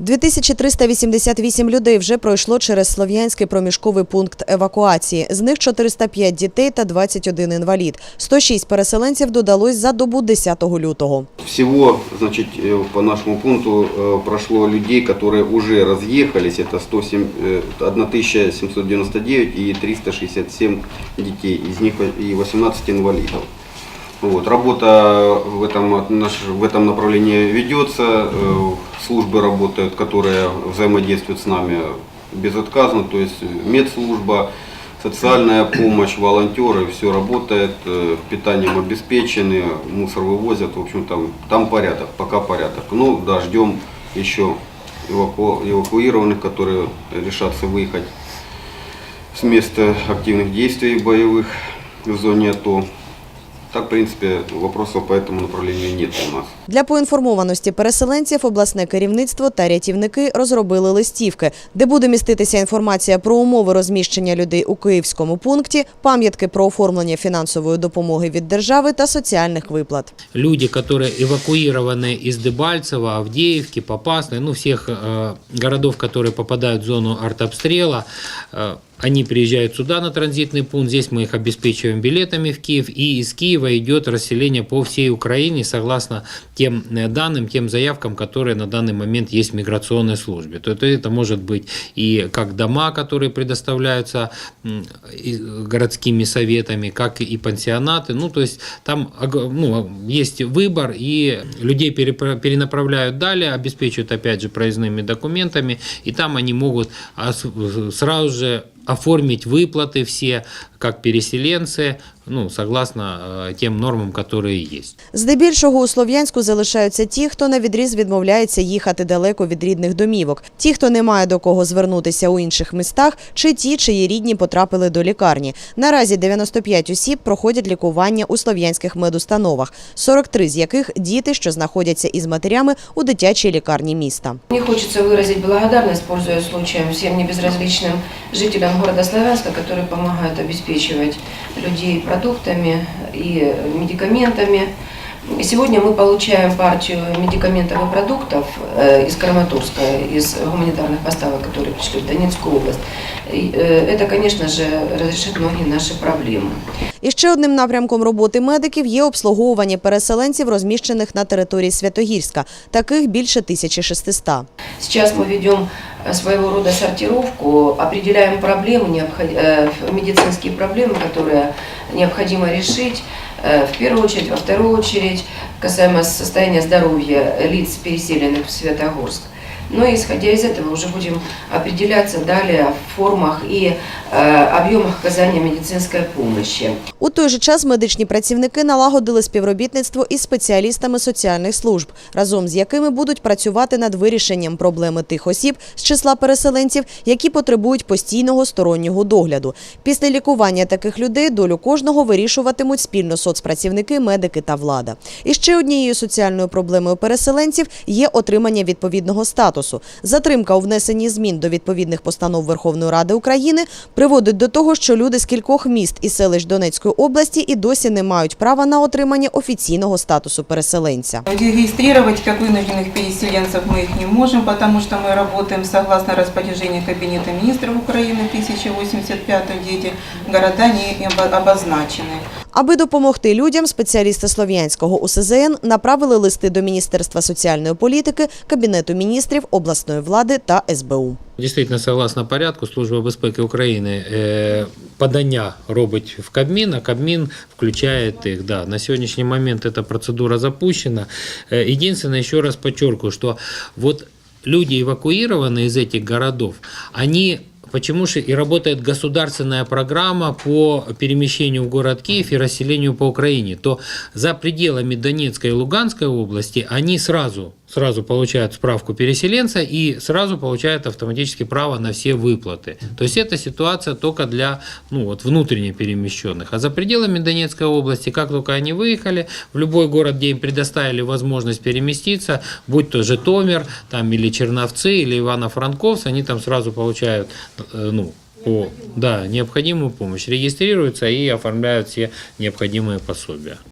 2388 людей вже пройшло через Слов'янський проміжковий пункт евакуації. З них 405 дітей та 21 інвалід. 106 переселенців додалось за добу 10 лютого. Всего, значит, э, по нашему пункту э, прошло людей, которые уже разъехались. Это 107, э, 1799 и 367 детей, из них и 18 инвалидов. Вот. Работа в этом, в этом направлении ведется, э, службы работают, которые взаимодействуют с нами безотказно, то есть медслужба, социальная помощь, волонтеры, все работает, э, питанием обеспечены, мусор вывозят, в общем там, там порядок, пока порядок. Ну да, ждем еще эваку- эвакуированных, которые решатся выехать с места активных действий боевых в зоне АТО. Так, в принципе, вопросов по этому направлению нет у нас. Для поінформованості переселенців обласне керівництво та рятівники розробили листівки, де буде міститися інформація про умови розміщення людей у київському пункті, пам'ятки про оформлення фінансової допомоги від держави та соціальних виплат. люди, которые эвакуированы из Дебальцева, Авдеевки, Попасной, ну, всех э, городов, которые попадают в зону артобстрела, э, они приезжают сюда на транзитный пункт, здесь мы их обеспечиваем билетами в Киев, и из Киева идет расселение по всей Украине согласно тем э, данным, тем заявкам, которые на данный момент есть в миграционной службе. То, то это может быть и как дома, которые предоставляются городскими советами, как и пансионаты. Ну, то есть там ну, есть выбор, и людей перенаправляют далее, обеспечивают опять же проездными документами, и там они могут сразу же оформить выплаты все, как переселенцы, ну, согласно э, тем нормам, которые есть. Здебільшого у Слов'янську залишаються ті, хто на відріз відмовляється їхати далеко від рідних домівок, ті, хто не має до кого звернутися у інших містах, чи ті, чиї рідні потрапили до лікарні. Наразі 95 осіб проходять лікування у слов'янських медустановах, 43 з яких діти, що знаходяться із матерями у дитячій лікарні міста. Мне хочется выразить благодарность, пользуясь случаем, всем небезразличным жителям города Славянска, которые помогают обеспечивать людей продуктами и медикаментами. И Сегодня мы получаем партию медикаментов и продуктов э, из Краматорска, из гуманитарных поставок, которые пришли в Донецкую область. И, э, Это, конечно же, разрешит многие наши проблемы. І ще одним напрямком роботи медиків є обслуговування переселенців, розміщених на території Святогірська. Таких більше 1600. Сейчас мы ведем э, своего рода сортировку, определяем проблемы, необход- э, медицинские проблемы, которые необходимо решить. Э, В первую очередь, во вторую очередь, касаемо состояния здоровья лиц, переселенных в Светогорск. Ну и исходя из этого уже будем определяться далее в формах и э, объемах оказания медицинской помощи. У той же час медичні працівники налагодили співробітництво із спеціалістами соціальних служб, разом з якими будуть працювати над вирішенням проблеми тих осіб з числа переселенців, які потребують постійного стороннього догляду. Після лікування таких людей долю кожного вирішуватимуть спільно соцпрацівники, медики та влада. І ще однією соціальною проблемою переселенців є отримання відповідного статусу. Затримка у внесенні змін до відповідних постанов Верховної Ради України приводить до того, що люди з кількох міст і селищ Донецької області і досі не мають права на отримання офіційного статусу переселенця. Регистрировать как вынужденных переселенцев мы их не можем, потому что мы работаем согласно распоряжению Кабинета министров Украины 1085 дети, города не обо- обозначены. Аби допомогти людям, спеціалісти Слов'янського УСЗН направили листи до Міністерства соціальної політики, Кабінету міністрів, обласної влади та СБУ. Действительно, согласно порядку, Служба безпеки України е, подання робить в Кабмін, а Кабмін включає їх. Да, на сьогоднішній момент эта процедура запущена. Е, Единственное, еще раз подчеркиваю, что вот люди, эвакуированные из этих городов, они Почему же и работает государственная программа по перемещению в город Киев и расселению по Украине, то за пределами Донецкой и Луганской области они сразу, сразу получают справку переселенца и сразу получают автоматически право на все выплаты. То есть эта ситуация только для ну, вот, внутренне перемещенных. А за пределами Донецкой области, как только они выехали, в любой город, где им предоставили возможность переместиться, будь то Житомир, там, или Черновцы, или Ивано-Франковск, они там сразу получают э, ну, по, да, необходимую помощь, регистрируются и оформляют все необходимые пособия.